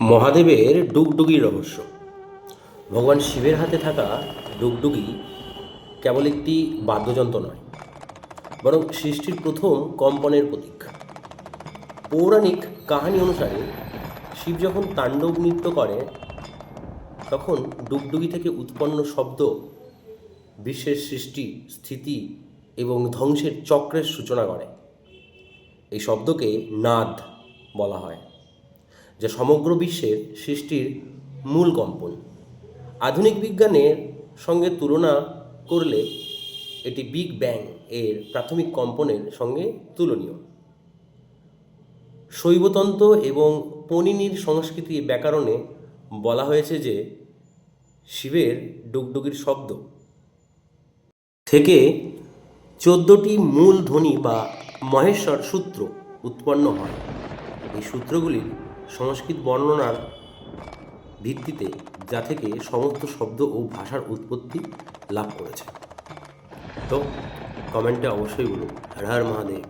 মহাদেবের ডুগডুগি রহস্য। ভগবান শিবের হাতে থাকা ডুগডুগি কেবল একটি বাদ্যযন্ত্র নয়, বরং সৃষ্টির প্রথম কম্পনের প্রতীক পৌরাণিক কাহিনী অনুসারে শিব যখন তাণ্ডব নৃত্য করে, তখন ডুগডুগি থেকে উৎপন্ন শব্দ, বিশ্বের সৃষ্টি, স্থিতি এবং ধ্বংসের চক্রের সূচনা করে। এই শব্দকে নাদ বলা হয়। যা সমগ্র বিশ্বের সৃষ্টির মূল কম্পন। আধুনিক বিজ্ঞানের সঙ্গে তুলনা করলে এটি বিগ ব্যাং এর প্রাথমিক কম্পনের সঙ্গে তুলনীয়। শৈবতন্ত্র এবং পণিনির সংস্কৃতি ব্যাকরণে বলা হয়েছে যে শিবের ডুগডুগির শব্দ থেকে চোদ্দটি মূল ধ্বনি বা মহেশ্বর সূত্র উৎপন্ন হয়। এই সূত্রগুলির সংস্কৃত বর্ণনার ভিত্তিতে যা থেকে সমস্ত শব্দ ও ভাষার উৎপত্তি লাভ করেছে। তো কমেন্টে অবশ্যই বলুন। হর হর মহাদেব।